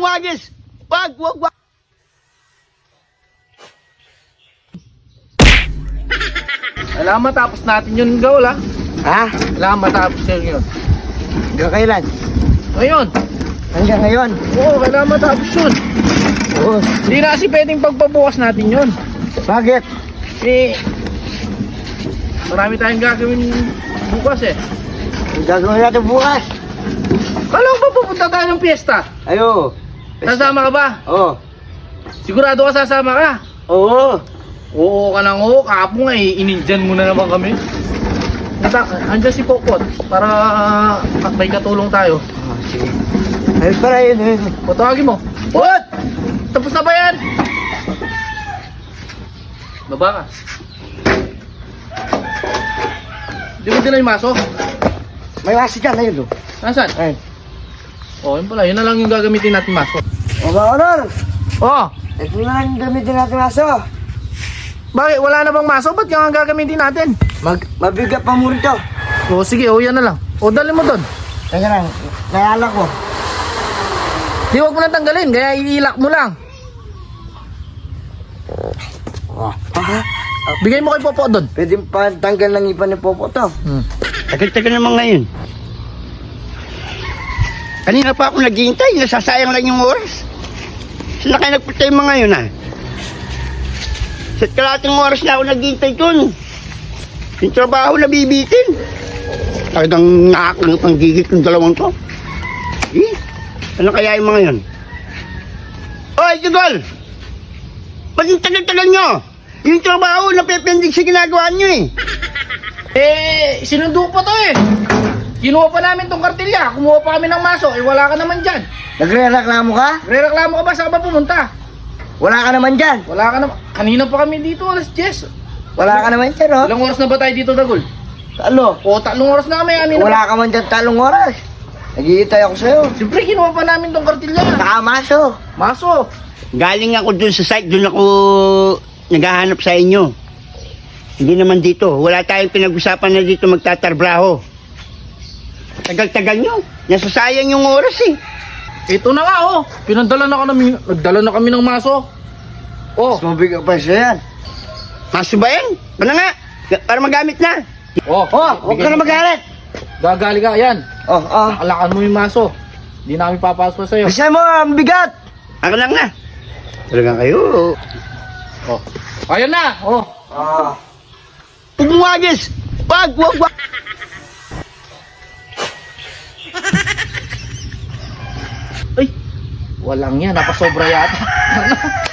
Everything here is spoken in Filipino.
wagis! Wag, wag, wag! Alam matapos natin yun, Gaul, ha? Ha? Alam matapos yun yun. Hanggang kailan? Ngayon, Hanggang ngayon? oo, kailangan matapos yun. Oo. Hindi na kasi pwedeng pagpabukas natin yun. Bakit? Eh, marami tayong gagawin bukas eh. Ang gagawin natin bukas? Kala ko ba pupunta tayo ng piyesta? Ayo. Sasama ka ba? Oo. Sigurado ka sasama ka? Oo. Oo ka nang oo, kapo nga eh, inindyan mo na naman kami. Nata, andyan si Pokpot para uh, may katulong tayo. Oh, sige. Ay, para yun. O tawagin mo. What? Tapos na ba yan? Baba ka. Di mo dila yung maso? May wasi dyan, ayun. oh. Nasaan? Ay. O, yun pala. Yun na lang yung gagamitin natin maso. O ba, Honor? Oh, Ito na lang gamitin natin aso. bakit? Wala na bang maso? Ba't yung ang gagamitin natin? Mag, mabigat pa mo rito. O, sige. O, yan na lang. O, dali mo doon. Teka lang, nayala ko. Di wag mo na tanggalin. Kaya iilak mo lang. Oh. Bigay mo kay Popo doon. pwede pa tanggal ng ipan ni Popo to. Hmm. Tagal-tagal naman ngayon. Kanina pa ako naghihintay, nasasayang lang yung oras. Saan na kayo nagpunta yung mga yun ah? Sa kalating oras na ako naghihintay dun. Yung trabaho na bibitin. Talagang nakakang panggigit ng dalawang to. Eh, ano kaya yung mga yun? Oy, Jugol! Ba't yung tagal-tagal nyo? Yung trabaho na pependig sa ginagawa nyo eh. Eh, sinundo pa to eh. Kinuha pa namin tong kartilya. Kumuha pa kami ng maso. Eh, wala ka naman dyan. Nagre-reklamo ka? Re-reklamo ka ba? Saan ka ba pumunta? Wala ka naman dyan. Wala ka naman. Kanina pa kami dito, alas 10. Wala ka naman dyan, oh. Ilang oras na ba tayo dito, Dagol? Ano? O, tatlong oras na kami. Kanina Wala ka man dyan talong oras. Naghihintay ako sa'yo. Siyempre, kinuha pa namin tong kartilya. Saka maso. Maso. Galing ako dun sa site, dun ako naghahanap sa inyo. Hindi naman dito. Wala tayong pinag-usapan na dito magtatarbraho. Tagal-tagal nyo. Nasasayang yung oras eh. Ito na nga, oh. Pinadala na kami, nagdala na kami ng maso. Oh, Mas mabigat pa siya yan. Maso ba yan? Bala nga. Para magamit na. oh. Oh, huwag ka na magalit. Gagali ka, yan. Oh, oh. Alakan mo yung maso. Hindi namin papasok sa'yo. Bisa mo, ang bigat. Ako lang na. Talagang kayo. Oh. Ayan na, oh. Ah. Umwagis! Wag, wag, wag! Walang yan. Napasobra yata.